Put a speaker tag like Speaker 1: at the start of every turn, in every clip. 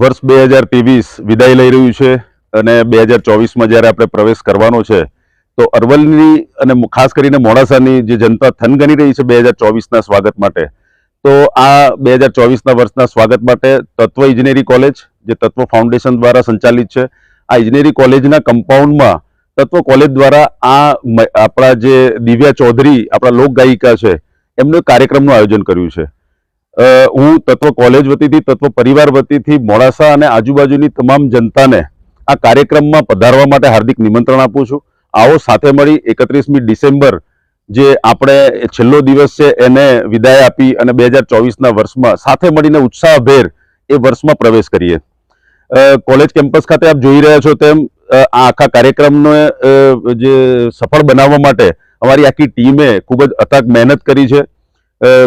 Speaker 1: વર્ષ બે હજાર ત્રેવીસ વિદાય લઈ રહ્યું છે અને બે હજાર ચોવીસમાં જ્યારે આપણે પ્રવેશ કરવાનો છે, તો અરવલ્લી અને ખાસ કરીને મોડાસાની જે જનતા થનગની રહી છે બે હજાર ચોવીસના સ્વાગત માટે, તો આ બે હજાર ચોવીસના વર્ષના સ્વાગત માટે તત્વ ઇજનેરી કોલેજ, જે તત્વ ફાઉન્ડેશન દ્વારા સંચાલિત છે, આ ઇજનેરી કોલેજના કમ્પાઉન્ડમાં તત્વ કોલેજ દ્વારા આ આપણા જે દિવ્યા ચૌધરી, આપણા લોક ગાયિકા છે, એમનો કાર્યક્રમનું આયોજન કર્યું છે. હું તત્વ કોલેજ વતીથી, તત્વ પરિવાર વતીથી મોડાસા અને આજુબાજુની તમામ જનતાને આ કાર્યક્રમમાં પધારવા માટે હાર્દિક નિમંત્રણ આપું છું. આવો સાથે મળી એકત્રીસમી ડિસેમ્બર જે આપણે છેલ્લો દિવસ છે એને વિદાય આપી અને બે હજાર ચોવીસના વર્ષમાં સાથે મળીને ઉત્સાહભેર એ વર્ષમાં પ્રવેશ કરીએ. કોલેજ કેમ્પસ ખાતે આપ જોઈ રહ્યા છો તેમ આ આખા કાર્યક્રમને જે સફળ બનાવવા માટે અમારી આખી ટીમે ખૂબ જ અથાગ મહેનત કરી છે.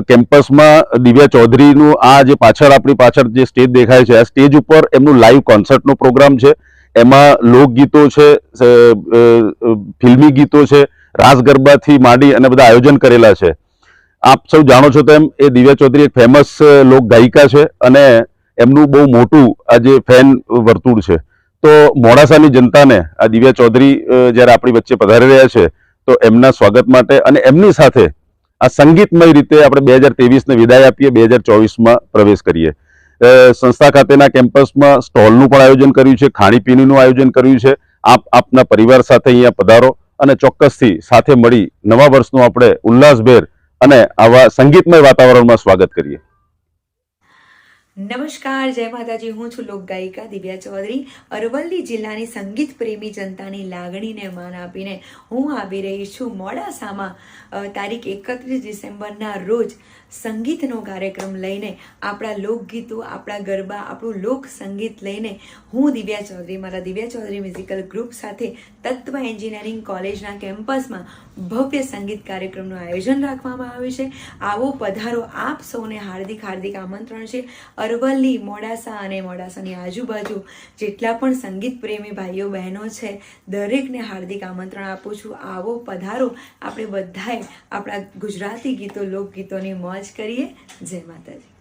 Speaker 1: કેમ્પસમાં દિવ્યા ચૌધરીનું આ જે પાછળ આપણી પાછળ જે સ્ટેજ દેખાય છે, આ સ્ટેજ ઉપર એમનું લાઈવ કોન્સર્ટનો પ્રોગ્રામ છે. એમાં લોકગીતો છે ફિલ્મી ગીતો છે, રાસ ગરબાથી માંડી અને બધા આયોજન કરેલા છે. આપ સૌ જાણો છો તેમ એ દિવ્યા ચૌધરી એક ફેમસ લોક ગાયિકા છે અને એમનું બહુ મોટું આ જે ફેન વર્તુળ છે. તો મોડાસાની જનતાને આ દિવ્યા ચૌધરી જ્યારે આપણી વચ્ચે પધારી રહ્યા છે, તો એમના સ્વાગત માટે અને એમની સાથે આ સંગીતમય રીતે આપણે બે હજાર ત્રેવીસને વિદાય આપીએ, બે હજાર ચોવીસમાં પ્રવેશ કરીએ. સંસ્થા ખાતેના કેમ્પસમાં સ્ટોલનું પણ આયોજન કર્યું છે, ખાણીપીણીનું આયોજન કર્યું છે. આપ, આપના પરિવાર સાથે અહીંયા પધારો અને ચોક્કસથી સાથે મળી નવા વર્ષનું આપણે ઉલ્લાસભેર અને આવા સંગીતમય વાતાવરણમાં સ્વાગત કરીએ.
Speaker 2: નમસ્કાર, જય માતાજી. હું છું લોક ગાયિકા દિવ્યા ચૌધરી. અરવલ્લી જિલ્લાની સંગીત પ્રેમી જનતાની લાગણીને માન આપીને હું આવી રહી છું મોડાસામાં. તારીખ એકત્રીસ ડિસેમ્બરના રોજ સંગીતનો કાર્યક્રમ લઈને આપણા લોકગીતો, આપણા ગરબા, આપણું લોક સંગીત લઈને હું દિવ્યા ચૌધરી, મારા દિવ્યા ચૌધરી મ્યુઝિકલ ગ્રુપ સાથે તત્વ એન્જિનિયરિંગ કોલેજના કેમ્પસમાં ભવ્ય સંગીત કાર્યક્રમનું આયોજન રાખવામાં આવ્યું છે. આવો પધારો આપ સૌને હાર્દિક હાર્દિક આમંત્રણ છે. અરવલ્લી, મોડાસા અને મોડાસાની આજુબાજુ જેટલા પણ સંગીત પ્રેમી ભાઈઓ, બહેનો છે, દરેકને હાર્દિક આમંત્રણ આપું છું. આવો પધારો. આપણે બધાએ આપણા ગુજરાતી ગીતો, લોકગીતોની મોજ કરીએ. જય માતાજી.